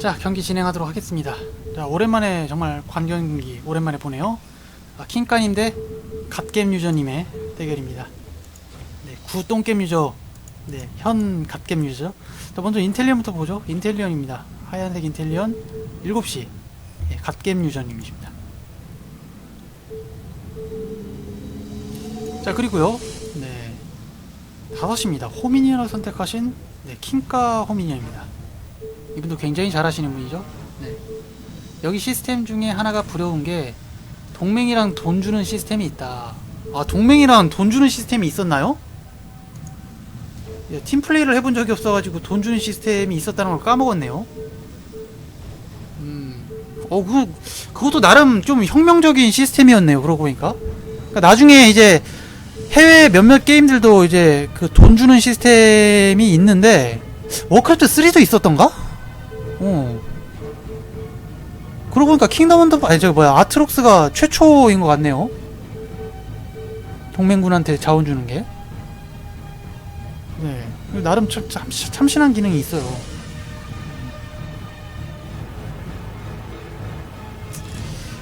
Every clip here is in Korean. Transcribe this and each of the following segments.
자 경기 진행하도록 하겠습니다. 자 오랜만에 정말 관경기 오랜만에 보네요. 아, 대 갓겜 유저님의 대결입니다. 네, 구똥겜 유저, 네, 현 갓겜 유저. 자 먼저 인텔리언부터 보죠. 인텔리언입니다. 하얀색 인텔리언 7시 네, 갓겜 유저님이십니다. 자 그리고요, 네 5시입니다. 호미니언을 선택하신 네, 킹까 호미니언입니다. 이분도 굉장히 잘하시는 분이죠. 네. 여기 시스템 중에 하나가 부러운 게 동맹이랑 돈 주는 시스템이 있다. 아 동맹이랑 돈 주는 시스템이 있었나요? 예, 팀 플레이를 해본 적이 없어가지고 돈 주는 시스템이 있었다는 걸 까먹었네요. 음, 어, 그, 그것도 나름 좀 혁명적인 시스템이었네요. 그러고 보니까. 그러니까 나중에 이제 해외 몇몇 게임들도 이제 그 돈 주는 시스템이 있는데 워크래프트 3도 있었던가? 어. 그러고 보니까 킹덤 언더 아니 저기 뭐야 아트록스가 최초인 것 같네요. 동맹군한테 자원 주는 게. 네. 나름 참, 참, 참신한 기능이 있어요.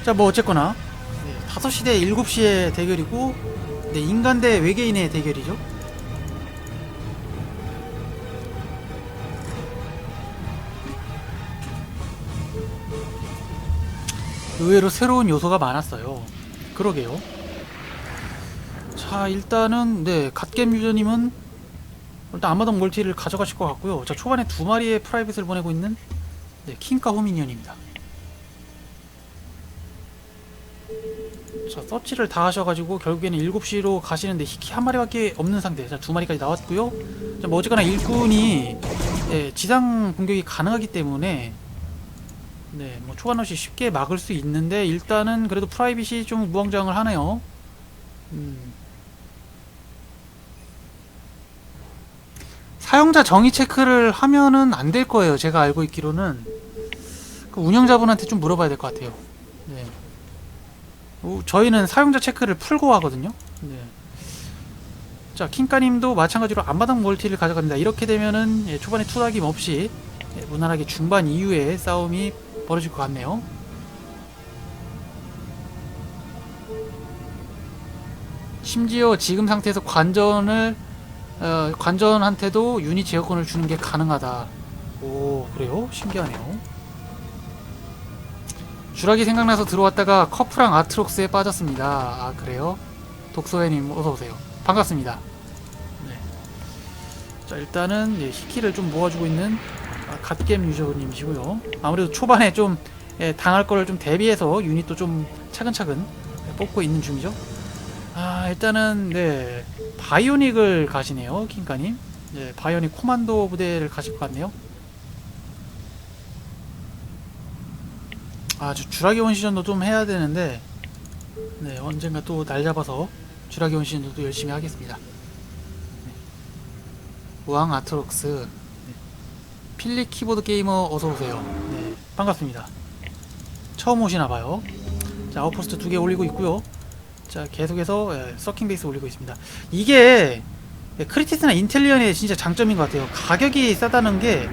자, 뭐 어쨌거나 네, 5시 대 7시의 대결이고 네, 인간 대 외계인의 대결이죠. 의외로 새로운 요소가 많았어요. 그러게요. 자, 일단은 네, 갓겜 유저님은 일단 아마동 멀티를 가져가실 것 같고요. 자, 초반에 두 마리의 프라이빗을 보내고 있는 네, 킹카 호미니언입니다. 자, 서치를 다 하셔가지고 결국에는 7시로 가시는데 히키 한 마리밖에 없는 상태. 자, 두 마리까지 나왔고요. 자, 뭐 어쨌거나 일꾼이 예, 지상 공격이 가능하기 때문에 네, 뭐 초반 없이 쉽게 막을 수 있는데 일단은 그래도 프라이빗이 좀 무왕장을 하네요. 음. 사용자 정의 체크를 하면은 안 될 거예요. 제가 알고 있기로는 그 운영자분한테 좀 물어봐야 될 것 같아요. 네. 우- 저희는 사용자 체크를 풀고 하거든요. 네. 자, 킹까님도 마찬가지로 앞마당 멀티를 가져갑니다. 이렇게 되면은 예, 초반에 투닥임 없이 예, 무난하게 중반 이후에 싸움이 벌어질 것 같네요. 심지어 지금 상태에서 관전을 어, 관전한테도 유닛 제어권을 주는 게 가능하다. 오 그래요? 신기하네요. 주락이 생각나서 들어왔다가 커프랑 아트록스에 빠졌습니다. 아 그래요? 독소회님 어서 오세요. 반갑습니다. 네. 자 일단은 예, 히키를 좀 모아주고 있는 아, 갓겜 유저님이시고요. 아무래도 초반에 좀 예, 당할 거를 좀 대비해서 유닛도 좀 차근차근 예, 뽑고 있는 중이죠. 아 일단은 네 바이오닉을 가시네요, 킹카님. 네 바이오닉 코만도 부대를 가실 것 같네요. 아, 저 주라기 원시전도 좀 해야 되는데, 네, 언젠가 또 날 잡아서 주라기 원시전도 또 열심히 하겠습니다. 네. 우왕 아트록스, 네. 필립 키보드 게이머 어서 오세요. 네, 반갑습니다. 처음 오시나 봐요. 자, 아웃포스트 두 개 올리고 있고요. 자, 계속해서 예, 서킹 베이스 올리고 있습니다. 이게 예, 크리티스나 인텔리언의 진짜 장점인 것 같아요. 가격이 싸다는 게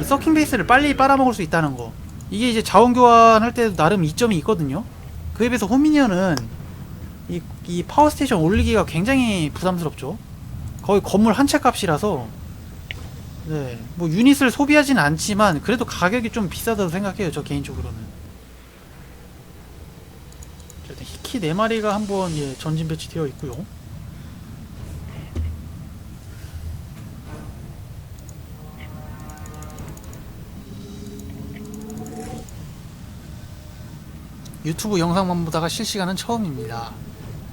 이 서킹 베이스를 빨리 빨아먹을 수 있다는 거. 이게 이제 자원 교환할 때도 나름 이점이 있거든요. 그에 비해서 호미니언은 이, 이 파워 스테이션 올리기가 굉장히 부담스럽죠. 거의 건물 한 채 값이라서 네, 뭐 유닛을 소비하진 않지만 그래도 가격이 좀 비싸다고 생각해요. 저 개인적으로는. 자, 일단 히키 네 마리가 한번 예, 전진 배치되어 있고요. 유튜브 영상만 보다가 실시간은 처음입니다.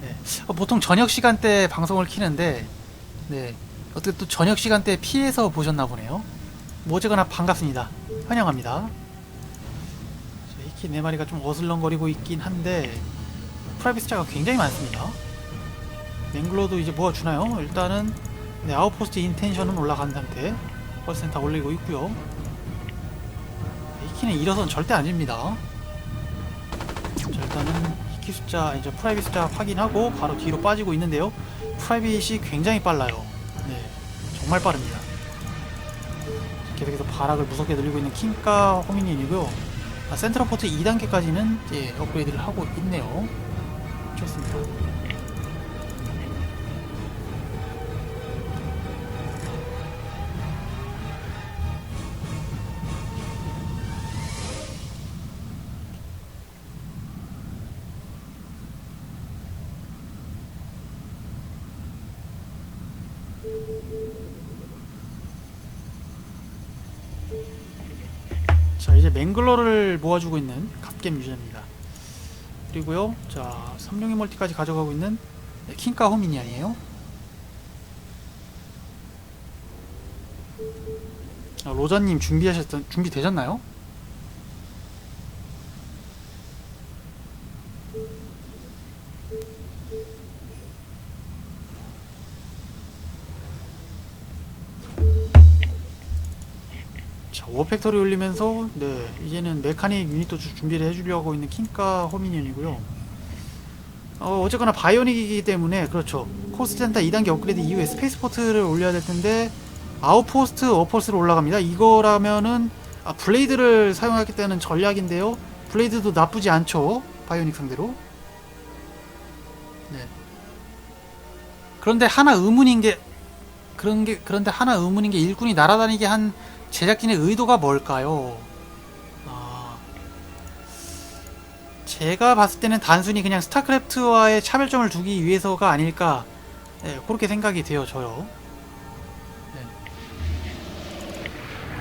네. 어, 보통 저녁 시간대 방송을 키는데, 네. 어떻게 또 저녁 시간대 피해서 보셨나 보네요. 뭐 어쨌거나 반갑습니다. 환영합니다. 자, 히키 네 마리가 좀 어슬렁거리고 있긴 한데, 프라이빗스자가 굉장히 많습니다. 맹글로도 이제 모아주나요? 일단은, 네, 아웃포스트 인텐션은 올라간 상태. 퍼센트 올리고 있고요. 네, 히키는 일어선 절대 아닙니다. 자, 일단은 히키 숫자, 이제 프라이빗 숫자 확인하고 바로 뒤로 빠지고 있는데요. 프라이빗이 굉장히 빨라요. 네, 정말 빠릅니다. 계속해서 바락을 무섭게 늘리고 있는 킹가 호미닌이고요. 아, 센트럴 포트 2단계까지는 예, 업그레이드를 하고 있네요. 좋습니다. 모아주고 있는 갓겜 유저입니다. 그리고요, 자 삼룡의 멀티까지 가져가고 있는 네, 킹카 호민이 아니에요? 아, 로자님 준비하셨던 준비 되셨나요? 팩터리 올리면서 네 이제는 메카닉 유닛도 주- 준비를 해주려고 있는 킹카 호미니언이고요. 어, 어쨌거나 바이오닉이기 때문에 그렇죠. 코스센터 2단계 업그레이드 이후에 스페이스포트를 올려야 될 텐데 아웃포스트 어퍼스로 올라갑니다. 이거라면은 아, 블레이드를 사용하겠다는 전략인데요. 블레이드도 나쁘지 않죠. 바이오닉 상대로. 네. 그런데 하나 의문인 게 그런 게 그런데 하나 의문인 게 일꾼이 날아다니게 한 제작진의 의도가 뭘까요? 아, 제가 봤을 때는 단순히 그냥 스타크래프트와의 차별점을 두기 위해서가 아닐까 네, 그렇게 생각이 저요. 네.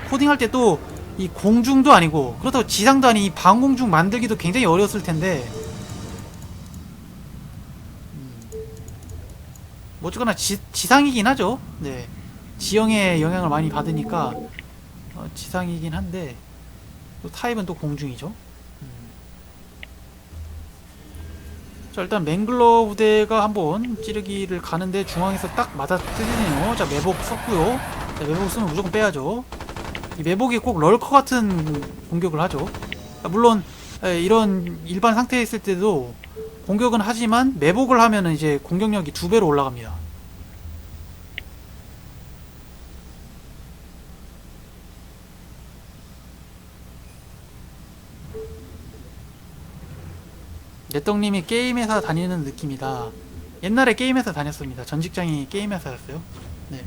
코딩할 때 또 이 공중도 아니고 그렇다고 지상도 아닌 이 방공중 만들기도 굉장히 어려웠을 텐데 음, 뭐 어쨌거나 지, 지상이긴 하죠. 네. 지형의 영향을 많이 받으니까 어, 지상이긴 한데 또 타입은 또 공중이죠. 음. 자 일단 맹글러 부대가 한번 찌르기를 가는데 중앙에서 딱 맞아 뜨네요. 자 매복 썼고요. 자 매복 쓰면 무조건 빼야죠. 이 매복이 꼭 럴커 같은 공격을 하죠. 아, 물론 에, 이런 일반 상태에 있을 때도 공격은 하지만 매복을 하면은 이제 공격력이 두 배로 올라갑니다. 내떡님이 게임 회사 다니는 느낌이다. 옛날에 게임 회사 다녔습니다. 전 직장이 게임 회사였어요. 네.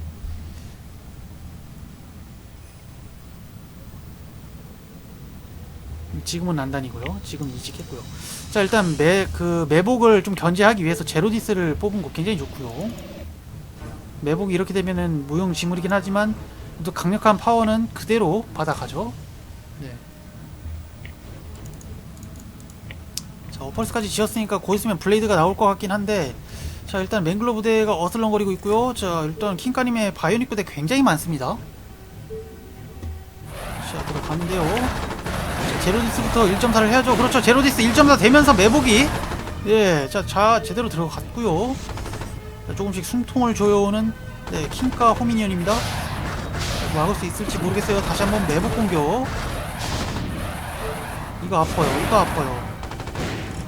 지금은 안 다니고요. 지금 이직했고요. 자 일단 매 그 매복을 좀 견제하기 위해서 제로디스를 뽑은 거 굉장히 좋고요. 매복이 이렇게 되면은 무용지물이긴 하지만 또 강력한 파워는 그대로 받아가죠. 네. 자 어펄스까지 지었으니까 곧 있으면 블레이드가 나올 것 같긴 한데 자 일단 맹글로 부대가 어슬렁거리고 있고요. 자 일단 킹카님의 바이오닉 부대 굉장히 많습니다. 자 들어가는데요. 제로디스부터 1.4를 해야죠. 그렇죠. 제로디스 1.4 되면서 매복이 예, 자, 자 제대로 들어갔고요. 자, 조금씩 숨통을 조여오는 네, 킹카 호미니언입니다. 자, 막을 수 있을지 모르겠어요. 다시 한번 매복 공격. 이거 아파요. 이거 아파요.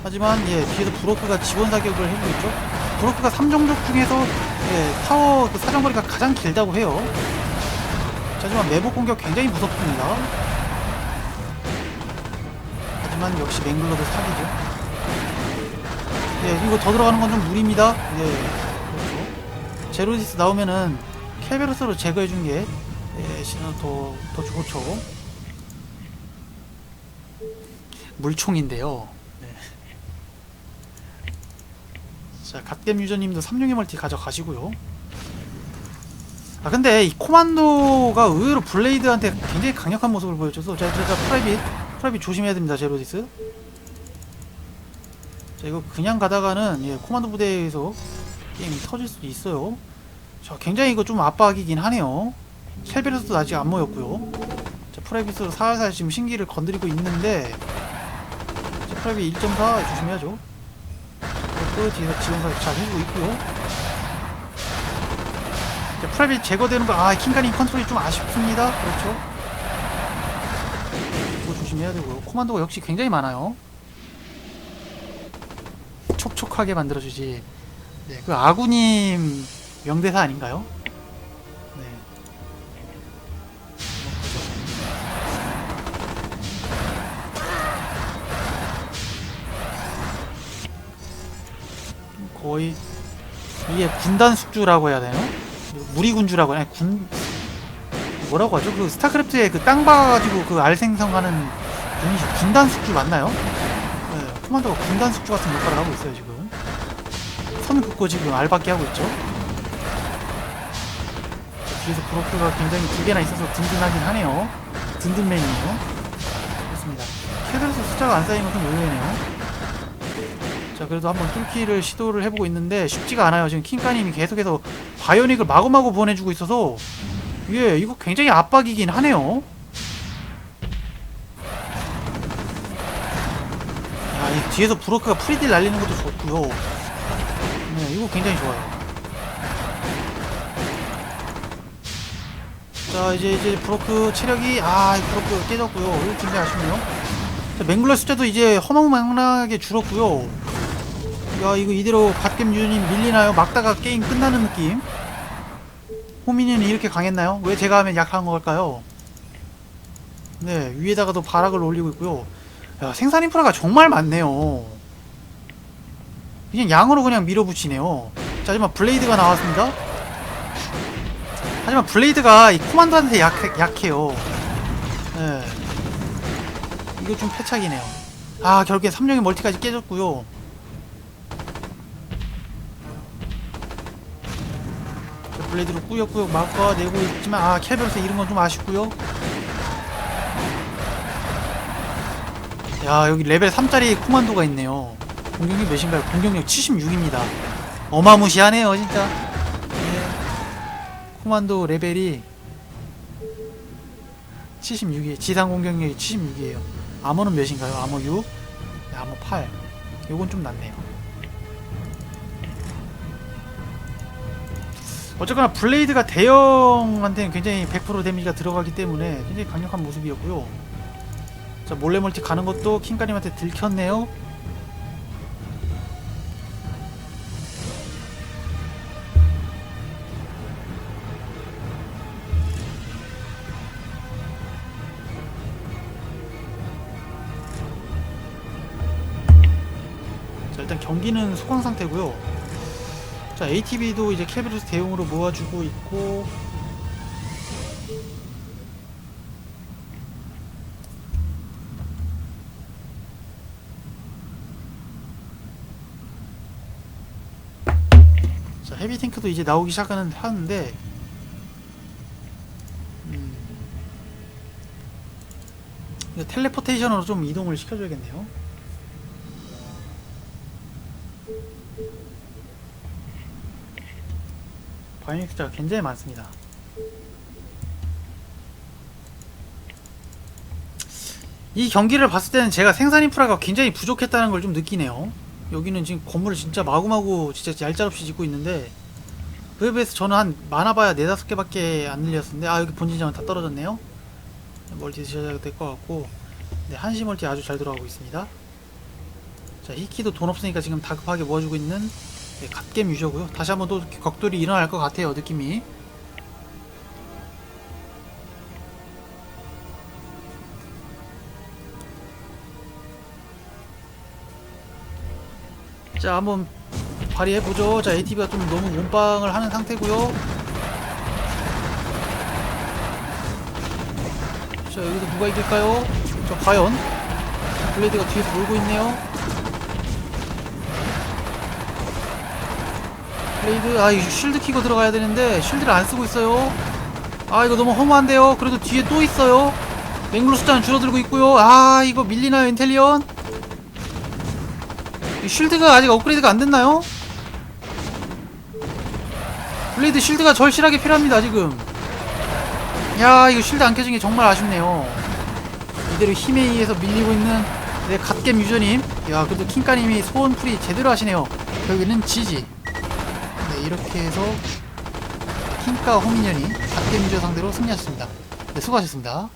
하지만 예, 뒤에서 브로크가 지원 사격을 해주고 있죠. 브로크가 3종족 중에서 예, 타워 그 사정거리가 가장 길다고 해요. 자, 하지만 매복 공격 굉장히 무섭습니다. 하지만 역시 맹글러도 사기죠. 예, 이거 더 들어가는 건 좀 무리입니다. 예, 그렇죠. 제로디스 나오면은 켈베로스로 제거해준 게 예, 신호 더, 더 좋죠. 물총인데요. 네. 자, 갓겜 유저님도 3용의 멀티 가져가시고요. 아 근데 이 코만도가 의외로 블레이드한테 굉장히 강력한 모습을 보여줘서 자, 자, 자, 프라이빗 프라이빗 조심해야 됩니다, 제로디스. 자, 이거 그냥 가다가는 예, 코만도 부대에서 게임이 터질 수도 있어요. 자, 굉장히 이거 좀 압박이긴 하네요. 켈베르스도 아직 안 모였고요. 자, 프라이빗으로 살살 지금 신기를 건드리고 있는데 자, 프라이빗 1.4 조심해야죠. 그 뒤에서 지원사 잘 해주고 있고요. 자, 프라이빗 제거되는 거, 아, 킹가님 컨트롤이 좀 아쉽습니다. 그렇죠. 이거 조심해야 되고요. 코만도가 역시 굉장히 많아요. 촉촉하게 만들어주지. 네, 그 아구님 명대사 아닌가요? 거의 이게 군단 숙주라고 해야 되나? 무리군주라고 해야 되나? 군 뭐라고 하죠? 그 스타크래프트에 그 땅 박아가지고 그 알 생성하는 유닛이 군단 숙주 맞나요? 네, 코만도가 군단 숙주 같은 역할을 하고 있어요 지금. 선 긋고 지금 알박기 하고 있죠. 뒤에서 브로크가 굉장히 두 개나 있어서 든든하긴 하네요. 든든맨이에요. 그렇습니다. 캐들에서 숫자가 안 쌓이면 좀 의외네요. 자 그래도 한번 뚫기를 시도를 해보고 있는데 쉽지가 않아요. 지금 킹카님이 계속해서 바이오닉을 마구마구 보내주고 있어서 예 이거 굉장히 압박이긴 하네요. 야, 이 뒤에서 브로크가 프리딜 날리는 것도 좋고요. 네, 이거 굉장히 좋아요. 자, 이제 이제 브로크 체력이 아, 이 브로크 깨졌고요. 이거 굉장히 아쉽네요. 자, 맹글러 숫자도 이제 허망망랑하게 줄었고요. 야, 이거 이대로 갓겜 유닛 밀리나요? 막다가 게임 끝나는 느낌. 호민이는 이렇게 강했나요? 왜 제가 하면 약한 걸까요? 네, 위에다가도 바락을 올리고 있고요. 야, 생산 인프라가 정말 많네요. 그냥 양으로 그냥 밀어붙이네요. 자, 하지만 블레이드가 나왔습니다. 하지만 블레이드가 이 코만도한테 약, 약해요. 네. 이거 좀 패착이네요. 아, 결국에 3령의 멀티까지 깨졌고요. 블레이드로 꾸역꾸역 막아내고 있지만, 아, 캘베로스 이런 건 좀 아쉽고요. 야, 여기 레벨 3짜리 코만도가 있네요. 공격력 몇인가요? 공격력 76입니다. 어마무시하네요, 진짜. 네. 코만도 레벨이 76이에요. 지상 공격력이 76이에요. 암호는 몇인가요? 암호 6? 네, 암호 8. 요건 좀 낫네요. 어쨌거나 블레이드가 대형한테는 굉장히 100% 데미지가 들어가기 때문에 굉장히 강력한 모습이었고요. 자 몰래 멀티 가는 것도 킹가님한테 들켰네요. 자 일단 경기는 소강 상태고요. 자 ATB도 이제 캐비루스 대용으로 모아주고 있고. 자 헤비 탱크도 이제 나오기 시작하는 하는데. 음, 텔레포테이션으로 좀 이동을 시켜줘야겠네요. 바이닉 숫자가 굉장히 많습니다. 이 경기를 봤을 때는 제가 생산 인프라가 굉장히 부족했다는 걸 좀 느끼네요. 여기는 지금 건물을 진짜 마구마구 진짜 얄짤없이 짓고 있는데 그에 비해서 저는 한 많아봐야 네다섯 개밖에 안 늘렸었는데 아 여기 본진장은 다 떨어졌네요. 멀티 드셔야 될 것 같고 네, 한시 멀티 아주 잘 들어가고 있습니다. 자 히키도 돈 없으니까 지금 다급하게 모아주고 있는 네, 갓겜 유저고요. 다시 한번 또 격돌이 일어날 것 같아요. 느낌이. 자 한번 발휘해보죠. 자 ATV가 좀 너무 몸빵을 하는 상태고요. 자 여기도 누가 이길까요? 자 과연 블레이드가 뒤에서 몰고 있네요. 레이드 아 이거 쉴드 키고 들어가야 되는데 쉴드를 안 쓰고 있어요. 아 이거 너무 허무한데요. 그래도 뒤에 또 있어요. 맹글로 숫자는 줄어들고 있고요. 아 이거 밀리나요 인텔리언? 이 쉴드가 아직 업그레이드가 안 됐나요? 블레이드 쉴드가 절실하게 필요합니다 지금. 야 이거 쉴드 안 켜진 게 정말 아쉽네요. 이대로 힘에 의해서 밀리고 있는 내 갓겜 유저님. 야 그래도 킹까님이 소원풀이 제대로 하시네요. 여기는 지지. 네, 이렇게 해서 킹카 호민현이 갓겜 유저 상대로 승리하셨습니다. 네, 수고하셨습니다.